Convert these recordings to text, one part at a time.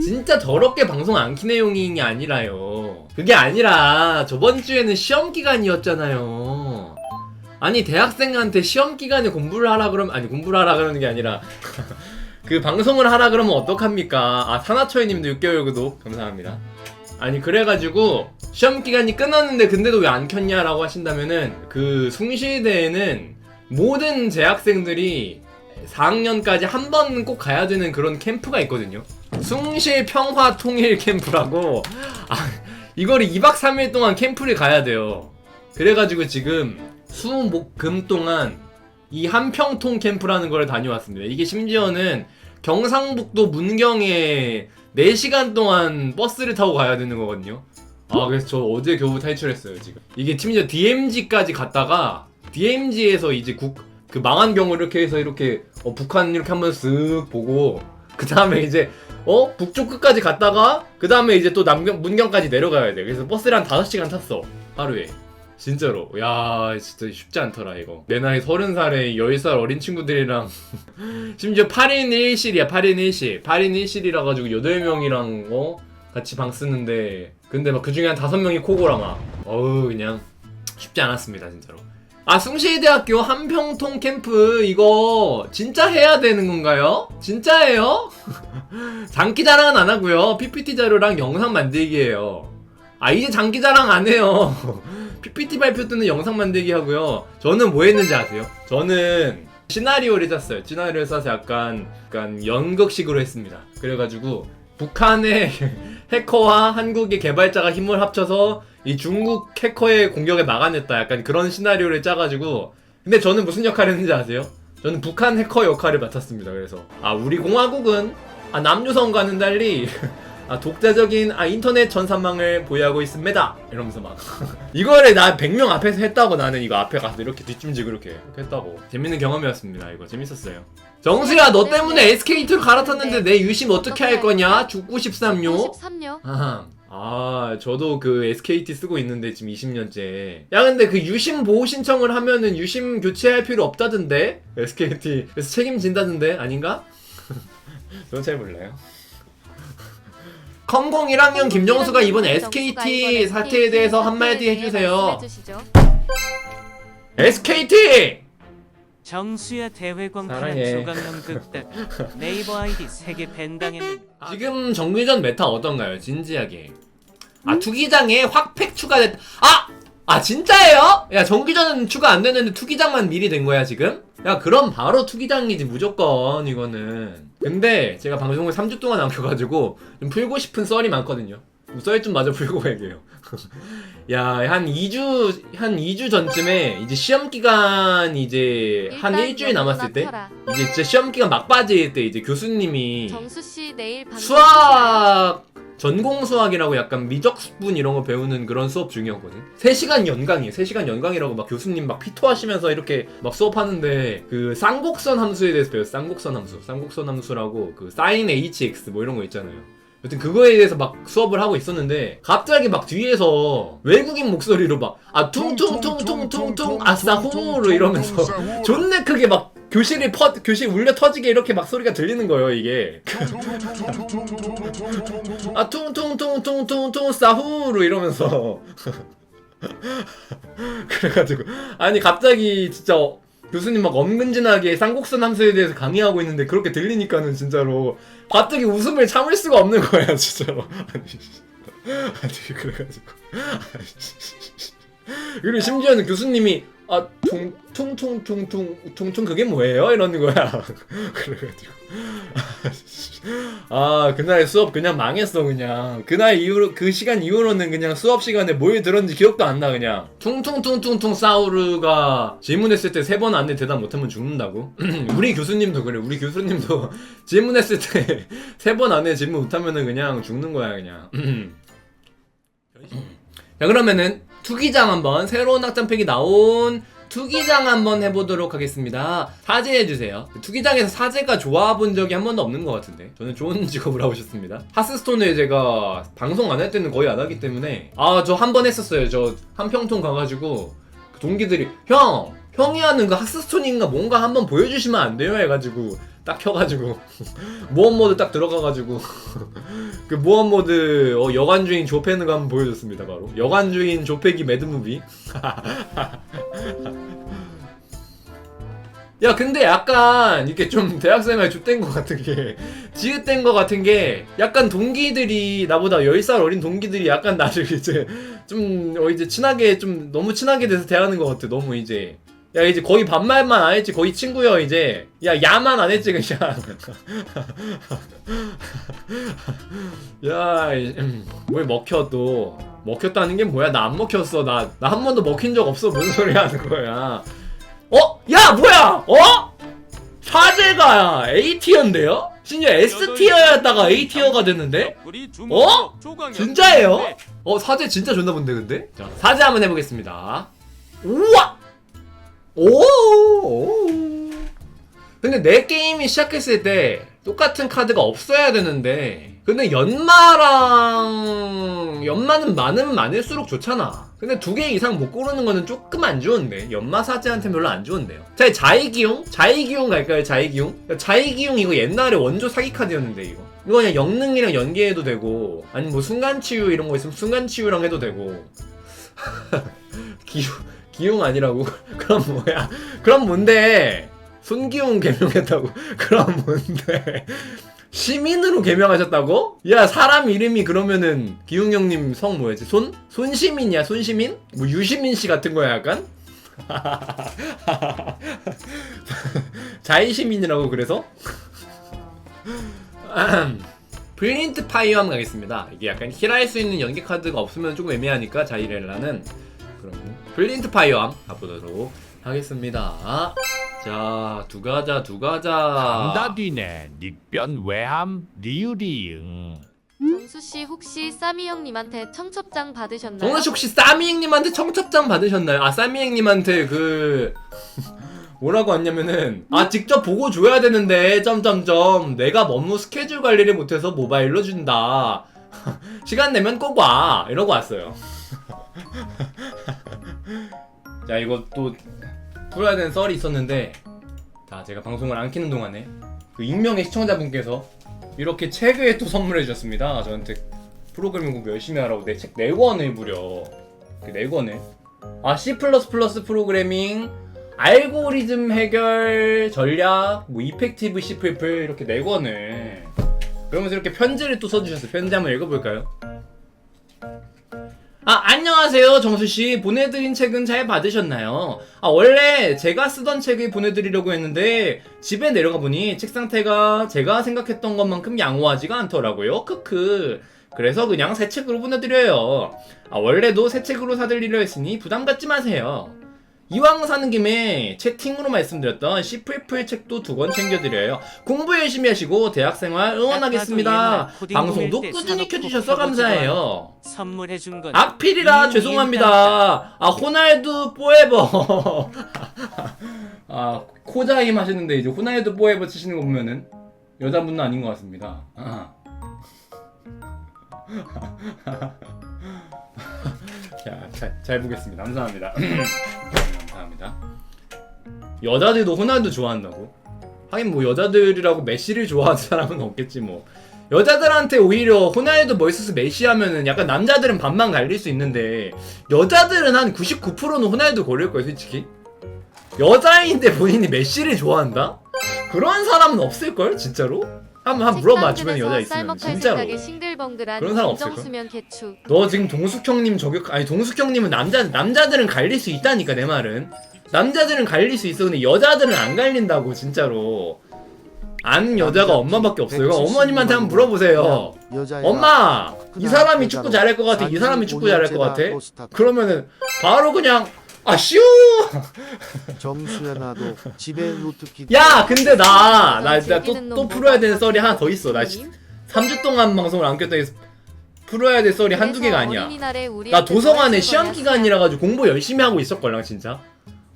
진짜 더럽게 방송 안키 내용이 아니라요. 그게 아니라 저번 주에는 시험 기간이었잖아요. 아니 대학생한테 시험 기간에 공부를 하라 그러면 아니 공부를 하라 그러는 게 아니라 그 방송을 하라 그러면 어떡합니까? 아 사나초이님도 6개월 구독 감사합니다. 아니 그래가지고 시험 기간이 끝났는데 근데도 왜 안 켰냐라고 하신다면은 그 숭실대에는 모든 재학생들이 4학년까지 한 번 꼭 가야 되는 그런 캠프가 있거든요. 숭실 평화 통일 캠프라고 아 이거를 2박 3일 동안 캠프를 가야 돼요. 그래가지고 지금 수목금 동안 이 한평통 캠프라는 걸 다녀왔습니다. 이게 심지어는 경상북도 문경에 4시간 동안 버스를 타고 가야 되는 거거든요. 아, 그래서 저 어제 겨우 탈출했어요, 지금. 이게 심지어 DMZ까지 갔다가 DMZ에서 이제 국, 그 망한 경우 이렇게 해서 이렇게 어, 북한 이렇게 한번 쓱 보고 그 다음에 이제 어? 북쪽 끝까지 갔다가 그 다음에 이제 또 남경, 문경까지 내려가야 돼. 그래서 버스를 한 5시간 탔어. 하루에. 진짜로. 야, 진짜 쉽지 않더라, 이거. 내 나이 30살에 10살 어린 친구들이랑 심지어 8인 1실이야, 8인 1실. 8인 1실이라 가지고 8명이랑 어? 같이 방 쓰는데 근데 막 그 중에 한 5명이 코고라 막. 어우, 그냥 쉽지 않았습니다, 진짜로. 아, 숭실대학교 한평통 캠프 이거 진짜 해야 되는 건가요? 진짜예요? 장기 자랑은 안 하고요. PPT 자료랑 영상 만들기예요. 아, 이제 장기 자랑 안 해요. PPT 발표 때는 영상 만들기 하고요. 저는 뭐 했는지 아세요? 저는 시나리오를 짰어요. 시나리오를 짜서 약간 약간 연극식으로 했습니다. 그래가지고 북한의 해커와 한국의 개발자가 힘을 합쳐서 이 중국 해커의 공격에 막아냈다. 약간 그런 시나리오를 짜가지고 근데 저는 무슨 역할을 했는지 아세요? 저는 북한 해커 역할을 맡았습니다. 그래서 아 우리 공화국은 아 남유성과는 달리 아 독자적인 아 인터넷 전산망을 보유하고 있습니다. 이러면서 막 이거를 나 100명 앞에서 했다고 나는 이거 앞에 가서 이렇게 뒷짐지고 이렇게, 이렇게 했다고 재밌는 경험이었습니다. 이거 재밌었어요. 정수야 너 때문에 SK2로 갈아탔는데 내 유심 어떻게 할 거냐? 죽고 싶삼요. 93요? 아하. 아, 저도 그 SKT 쓰고 있는데 지금 20년째. 야, 근데 그 유심 보호 신청을 하면은 유심 교체할 필요 없다던데? SKT. 그래서 책임진다던데? 아닌가? 저는 잘 몰라요. 컴공 1학년 김정수가 이번 SKT 사태에 대해서 한마디 해주세요. SKT! 정수야 대회광 사랑해. 조강남 극단 네이버 아이디 3개 밴당했는데 지금 정규전 메타 어떤가요? 진지하게. 아 투기장에 확팩 추가됐. 아! 아 진짜예요? 야 정규전은 추가 안 됐는데 투기장만 미리 된 거야 지금? 야 그럼 바로 투기장이지 무조건 이거는. 근데 제가 방송을 3주 동안 안 켜가지고 좀 풀고 싶은 썰이 많거든요. 썰 좀 마저 풀고 얘기해요. 야, 한 2주, 한 2주 전쯤에 이제 시험 기간 이제 한 일주일 남았을 때 이제 진짜 시험 기간 막바지일 때 이제 교수님이 정수 씨 내일 방송 수학 전공 수학이라고 약간 미적분 이런 거 배우는 그런 수업 중이었거든. 3시간 연강이에요. 3시간 연강이라고 막 교수님 막 피토하시면서 이렇게 막 수업하는데 그 쌍곡선 함수에 대해서 배웠어. 쌍곡선 함수. 쌍곡선 함수라고 그 sin hx 뭐 이런 거 있잖아요. 여튼 그거에 대해서 막 수업을 하고 있었는데 갑자기 막 뒤에서 외국인 목소리로 막 아 퉁퉁퉁퉁퉁퉁 아싸 호로 이러면서 존나 크게 막 교실이 퍼 교실 울려 터지게 이렇게 막 소리가 들리는 거예요 이게. 아 퉁퉁퉁퉁퉁퉁 싸후로 이러면서 그래가지고 아니 갑자기 진짜 교수님 막 엄근진하게 쌍곡선 함수에 대해서 강의하고 있는데 그렇게 들리니까는 진짜로 갑자기 웃음을 참을 수가 없는 거야 진짜로 아니 아니 그래가지고 아니, 그리고 심지어는 교수님이 아 퉁, 퉁퉁퉁퉁 퉁퉁 그게 뭐예요? 이러는 거야. 그래가지고. 아 그날 수업 그냥 망했어 그냥. 그날 이후로 그 시간 이후로는 그냥 수업 시간에 뭘 들었는지 기억도 안 나 그냥. 퉁퉁퉁퉁퉁 사우르가 질문했을 때 세 번 안에 대답 못하면 죽는다고? 우리 교수님도 그래. 우리 교수님도 질문했을 때 세 번 안에 질문 못하면은 그냥 죽는 거야 그냥. 자 그러면은 투기장 한번 새로운 학점팩이 나온 투기장 한번 해보도록 하겠습니다. 사제해주세요. 투기장에서 사제가 좋아본 적이 한 번도 없는 것 같은데 저는 좋은 직업을 하고 싶습니다. 하스스톤을 제가 방송 안 할 때는 거의 안 하기 때문에 아 저 한 번 했었어요. 저 한평통 가가지고 그 동기들이 형 형이 하는 그 하스스톤인가 뭔가 한번 보여주시면 안 돼요 해가지고 딱 켜가지고 모험 모드 딱 들어가가지고 그 모험 모드 어, 여관 주인 조패는 거 한번 보여줬습니다 바로. 여관 주인 조패기 매드 무비. 야 근데 약간 이렇게 좀 대학생활 좆된 것 같은 게 지읒된 것 같은 게 약간 동기들이 나보다 10살 어린 동기들이 약간 나를 이제 좀 어, 이제 친하게 좀 너무 친하게 돼서 대하는 것 같아. 너무 이제 야 이제 거의 반말만 안 했지 거의 친구여 이제 야 야만 안 했지 그냥 야뭘 먹혀 또 먹혔다는 게 뭐야 나 안 먹혔어 나 나 한 번도 먹힌 적 없어 무슨 소리 하는 거야 어? 야 뭐야 어? 사제가 A티어인데요? 심지어 S티어였다가 A티어가 됐는데? 어? 진짜예요? 어 사제 진짜 좋나 본데 근데? 자 사제 한번 해보겠습니다 우와! 오! 근데 내 게임이 시작했을 때 똑같은 카드가 없어야 되는데 근데 연마랑 연마는 많으면 많을수록 좋잖아 근데 두 개 이상 못 고르는 거는 조금 안 좋은데 연마 사제한테 별로 안 좋은데요 자 자이기용? 자이기용 갈까요 자이기용? 자이기용 이거 옛날에 원조 사기 카드였는데 이거 이거 그냥 영능이랑 연계해도 되고 아니 뭐 순간치유 이런 거 있으면 순간치유랑 해도 되고 기용 기용 아니라고? 그럼 뭐야? 그럼 뭔데? 손기용 개명했다고? 그럼 뭔데? 시민으로 개명하셨다고? 야 사람 이름이 그러면은 기용 형님 성 뭐였지? 손? 손시민이야 손시민? 뭐 유시민 씨 같은 거야 약간? 자이시민이라고 그래서? 블린트 파이어 한번 가겠습니다. 이게 약간 힐할 수 있는 연계 카드가 없으면 조금 애매하니까 자이렐라는 블린트 파이어 가보도록 하겠습니다. 자, 두 가자, 두 가자. 강다뒤네 닉변 외함 리우리응 정수 씨 혹시 싸미 형님한테 청첩장 받으셨나요? 정원 씨 혹시 싸미 형님한테 청첩장 받으셨나요? 아, 싸미 형님한테 그 뭐라고 왔냐면은 아 직접 보고 줘야 되는데 점점점 내가 업무 스케줄 관리를 못해서 모바일로 준다. 시간 내면 꼭 와. 이러고 왔어요. 자 이거 또 풀어야 되는 썰이 있었는데 자 제가 방송을 안 키는 동안에 그 익명의 시청자분께서 이렇게 책을 또 선물해 주셨습니다. 저한테 프로그래밍 공부 열심히 하라고 내 책 4권을 무려. 그 4권을. 아 C++ 프로그래밍 알고리즘 해결 전략 뭐 이펙티브 C++ 이렇게 4권을. 그러면서 이렇게 편지를 또 써주셨어요. 편지 한번 읽어볼까요? 아, 안녕하세요, 정수씨. 보내드린 책은 잘 받으셨나요? 아, 원래 제가 쓰던 책을 보내드리려고 했는데, 집에 내려가 보니 책 상태가 제가 생각했던 것만큼 양호하지가 않더라고요. 크크. 그래서 그냥 새 책으로 보내드려요. 아, 원래도 새 책으로 사드리려 했으니 부담 갖지 마세요. 이왕 사는 김에 채팅으로 말씀드렸던 C++ 책도 두 권 챙겨드려요. 공부 열심히 하시고 대학생활 응원하겠습니다. 방송도 꾸준히 켜주셔서 감사해요. 선물해 준 건. 악필이라 음, 죄송합니다. 아 호날두 포에버. 아 코자임 하시는데 이제 호날두 포에버 치시는 거 보면은 여자분은 아닌 것 같습니다. 아. 자, 잘, 잘 보겠습니다. 감사합니다. 감사합니다. 여자들도 호날두 좋아한다고? 하긴 뭐 여자들이라고 메시를 좋아하는 사람은 없겠지 뭐. 여자들한테 오히려 호날두 멀스스 메시 하면은 약간 남자들은 반만 갈릴 수 있는데 여자들은 한 99%는 호날두 고를 거예요 솔직히 여자인데 본인이 메시를 좋아한다? 그런 사람은 없을걸 진짜로? 한번 한 물어봐 주변에 여자 있으면 진짜로. 그런 사람 없을까? 정수면 개축. 너 지금 동숙 형님 저격 아니 동숙 형님은 남자 남자들은 갈릴 수 있다니까 내 말은. 남자들은 갈릴 수 있어. 근데 여자들은 안 갈린다고 진짜로. 아는 여자가 엄마밖에 없어요 이거 어머님한테 한번 물어보세요. 엄마 이 사람이 축구 잘할 것 같아? 이 사람이 축구 잘할 것 같아? 그러면은 바로 그냥 아슈! 정수야 나도. 집에 노트키. 야 근데 나나 즐기는 또또놈 풀어야 되는 썰이 하나 더 있어? 나 선생님. 3주 동안 방송을 안 켰다니 풀어야 될 썰이 한두 개가 아니야. 나 도서관에 뭐 시험 기간이라 가지고 공부 열심히 하고 있었걸랑 진짜?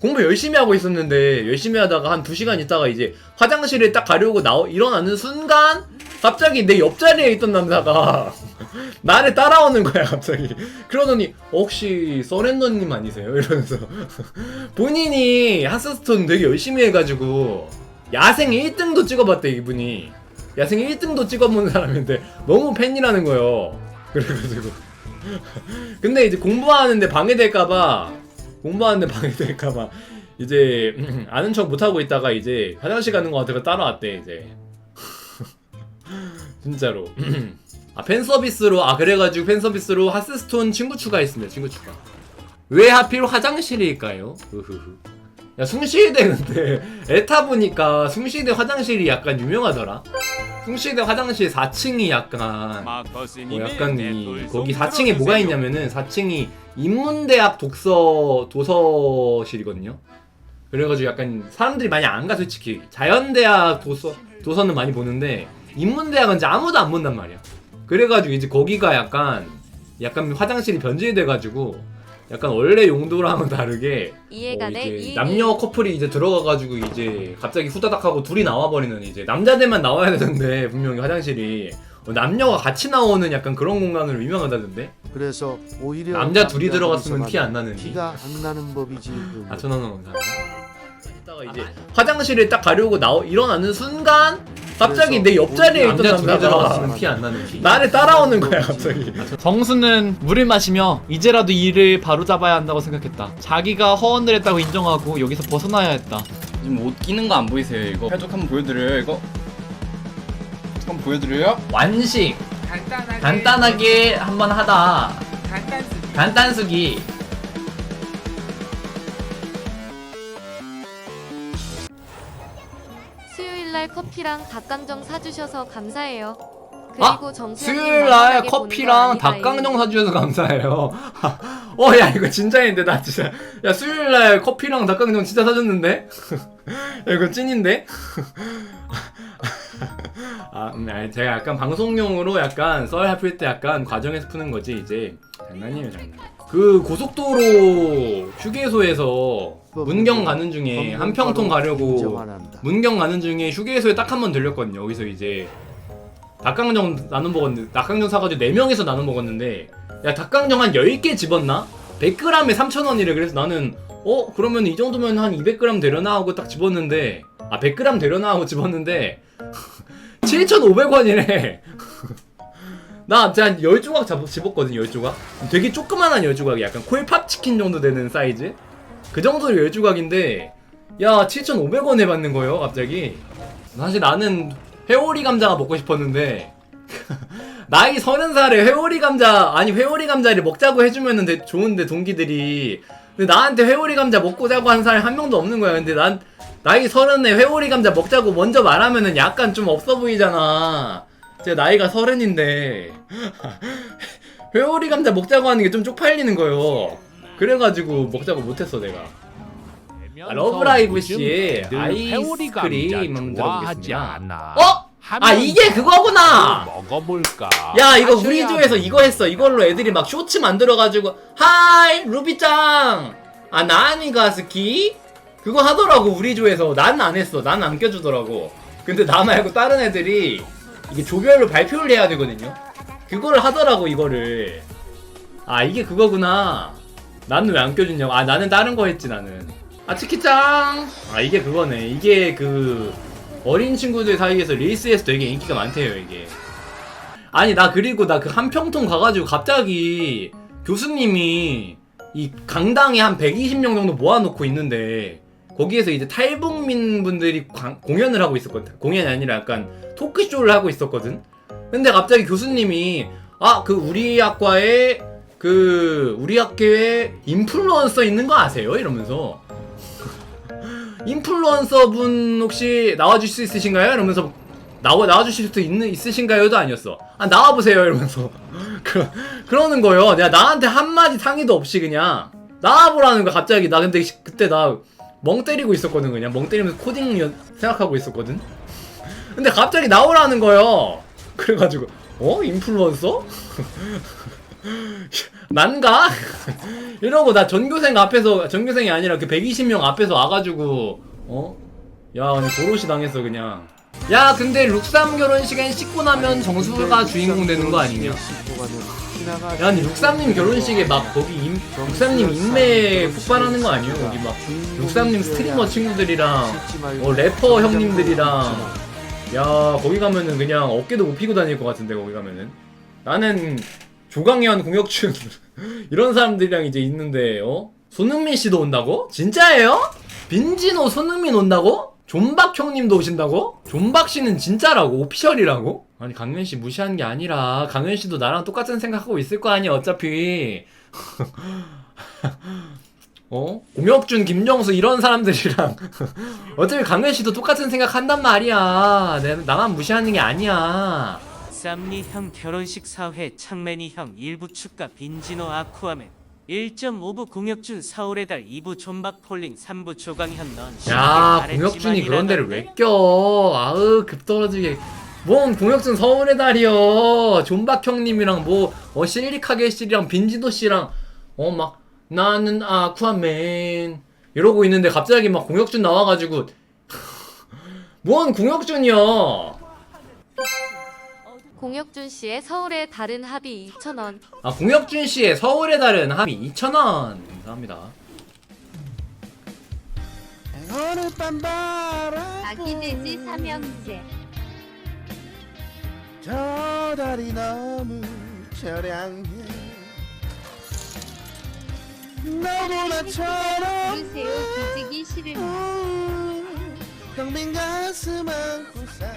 공부 열심히 하고 있었는데 열심히 하다가 한 2시간 있다가 이제 화장실에 딱 가려고 나오 일어나는 순간 갑자기 내 옆자리에 있던 남자가 나를 따라오는 거야 갑자기. 그러더니 어, 혹시 서렌더님 아니세요? 이러면서. 본인이 하스스톤 되게 열심히 해가지고 야생 1등도 찍어봤대 이분이. 야생 1등도 찍어본 사람인데 너무 팬이라는 거예요. 그래가지고. 근데 이제 공부하는데 방해될까봐 공부하는데 방해될까봐 이제 음, 아는 척 못하고 있다가 이제 화장실 가는 거 같아서 따라왔대 이제 진짜로 아 팬서비스로 아 그래가지고 팬서비스로 하스스톤 친구 추가했습니다 친구 추가 왜 하필 화장실일까요? 으흐흐. 야 숭실대 근데 에타 보니까 숭실대 화장실이 약간 유명하더라 숭실대 화장실 4층이 약간 뭐 약간 이 거기 4층에 뭐가 있냐면은 4층이 인문대학 독서 도서실이거든요. 그래가지고 약간 사람들이 많이 안 가 솔직히 자연대학 도서 도서는 많이 보는데 인문대학은 이제 아무도 안 본단 말이야. 그래가지고 이제 거기가 약간 약간 화장실이 변질돼가지고 약간 원래 용도랑은 다르게 이해가 어, 돼. 이제 이해가 남녀 커플이 이제 들어가가지고 이제 갑자기 후다닥 하고 둘이 나와버리는 이제 남자들만 나와야 되는데 분명히 화장실이 어, 남녀가 같이 나오는 약간 그런 공간으로 유명하다던데 그래서 오히려 남자 둘이 들어갔으면 티 안 나는 티가 안 나는 법이지. 그 아 천원 원 감사합니다 이따가 이제 화장실에 딱 가려고 나오 일어나는 순간 갑자기 내 옆자리에 있던 남자 남자 둘이 들어갔으면 들어갔으면 티안 나는 티. 나를 따라오는 거야 갑자기. 정수는 물을 마시며 이제라도 일을 바로잡아야 한다고 생각했다. 자기가 허언을 했다고 인정하고 여기서 벗어나야 했다. 지금 옷 끼는 거 안 보이세요 이거? 해적 한번 보여드려요 이거? 한번 보여드려요? 완식. 간단하게 간단하게 한번 하다. 간단수 간단수기 커피랑 닭강정 사주셔서 감사해요. 아, 그리고 정수영님 수요일 날 커피랑 닭강정 사주셔서 감사해요. 어, 야, 이거 진짜인데, 나 진짜. 야, 수요일 날 커피랑 닭강정 진짜 사줬는데? 야, 이거 찐인데? 아, 음, 아니, 제가 약간 방송용으로 약간 썰 합칠 때 약간 과정에서 푸는 거지, 이제. 장난이에요, 장난. 그 고속도로 휴게소에서 문경 가는 중에 한평통 가려고. 문경 가는 중에 휴게소에 딱 한 번 들렸거든요. 여기서 이제 닭강정 나눠 먹었는데 닭강정 사가지고 4명이서 나눠 먹었는데 야 닭강정 한 10개 집었나? 100g에 3,000원이래. 그래서 나는 어? 그러면 이 정도면 한 200g 되려나 하고 딱 집었는데 아 100g 되려나 하고 집었는데 7,500원이래. 나 진짜 한 10조각 잡, 집었거든 10조각 되게 조그만한 10조각이 약간 콜팝 치킨 정도 되는 사이즈 그 정도로 10조각인데 야 7,500원에 받는 거예요 갑자기 사실 나는 회오리 감자가 먹고 싶었는데 나이 서른 살에 회오리 감자 아니 회오리 감자를 먹자고 해주면은 되- 좋은데 동기들이. 근데 나한테 회오리 감자 먹고 자고 한 사람이 한 명도 없는 거야. 근데 난 나이 서른에 회오리 감자 먹자고 먼저 말하면은 약간 좀 없어 보이잖아. 제 나이가 서른인데 회오리 감자 먹자고 하는 게 좀 쪽팔리는 거예요. 그래가지고 먹자고 못했어 내가 아, 러브라이브 씨의 아이스크림 한번 좋아하지 들어보겠습니다. 않아. 어? 아 이게 그거구나! 먹어볼까? 야 이거 우리 하셔야 조에서 돼. 이거 했어. 이걸로 애들이 막 쇼츠 만들어가지고 하이 루비짱! 아 나니가 스키? 그거 하더라고 우리 조에서. 난 안 했어. 난 안 껴주더라고. 근데 나 말고 다른 애들이 이게 조별로 발표를 해야 되거든요. 그거를 하더라고 이거를. 아 이게 그거구나. 나는 왜 안 껴주냐고. 아 나는 다른 거 했지 나는 아 치키짱. 아 이게 그거네. 이게 그 어린 친구들 사이에서 릴스에서 되게 인기가 많대요 이게. 아니 나 그리고 나 그 한평통 가가지고 갑자기 교수님이 이 강당에 한 120명 정도 모아놓고 있는데 거기에서 이제 탈북민 분들이 광- 공연을 하고 있었거든. 공연이 아니라 약간 토크쇼를 하고 있었거든. 근데 갑자기 교수님이 아 그 우리 학과에 그 우리 학교에 인플루언서 있는 거 아세요? 이러면서 인플루언서 분 혹시 나와주실 수 있으신가요? 이러면서 나와 나와주실 수 있는 있으신가요도 아니었어. 아 나와 보세요 이러면서 그 그러는 거예요. 내가 나한테 한 마디 상의도 없이 그냥 나와 보라는 거 갑자기 나 근데 시- 그때 나 멍 때리고 있었거든 그냥 멍 때리면서 코딩 연- 생각하고 있었거든. 근데 갑자기 나오라는 거예요. 그래가지고 어 인플루언서? 난가? 이러고 나 전교생 앞에서 전교생이 아니라 그 120명 앞에서 와가지고 어? 야 그냥 도로시 당했어 그냥 야 근데 룩삼 결혼식엔 씻고 나면 정수가 주인공 되는 거 아니냐? 야 근데 룩삼님 결혼식에 막 거기 임, 룩삼님 인맥 폭발하는 거 아니에요? 거기 막 룩삼님 스트리머 친구들이랑 어 래퍼 형님들이랑 야 거기 가면은 그냥 어깨도 못 피고 다닐 것 같은데 거기 가면은 나는 조강현 공혁춘 이런 사람들이랑 이제 있는데 어 손흥민 씨도 온다고? 진짜예요? 빈지노 손흥민 온다고? 존박 형님도 오신다고? 존박 씨는 진짜라고? 오피셜이라고? 아니 강현 씨 무시하는 게 아니라 강현 씨도 나랑 똑같은 생각하고 있을 거 아니야 어차피 어? 공혁준, 김정수 이런 사람들이랑 어차피 강현 씨도 똑같은 생각 한단 말이야. 내 나만 무시하는 게 아니야. 쌈니 형 결혼식 사회 창맨이 형 1부 축가 빈지노 아쿠아맨 1.5부 공혁준 서울의 달 2부 존박 폴링 3부 조강현 넌 야, 쉽게 공혁준이 그런 데를 왜? 껴? 아으 급 떨어지게. 뭔 공혁준 서울의 달이여. 존박 형님이랑 뭐 어, 실리카게 씨랑 빈지도 씨랑 어 막 나는 아쿠아맨 이러고 있는데 갑자기 막 공혁준 나와가지고 뭔 공혁준이야? 공혁준 씨의 서울의 다른 합의 2,000원. 아 공혁준 씨의 서울의 달은 합이 2,000원 감사합니다. 아기돼지 삼형제 저 달이 너무 처량해 너보나처럼 부르세요 뒤지기 싫으면 텅빈 가슴 안고 살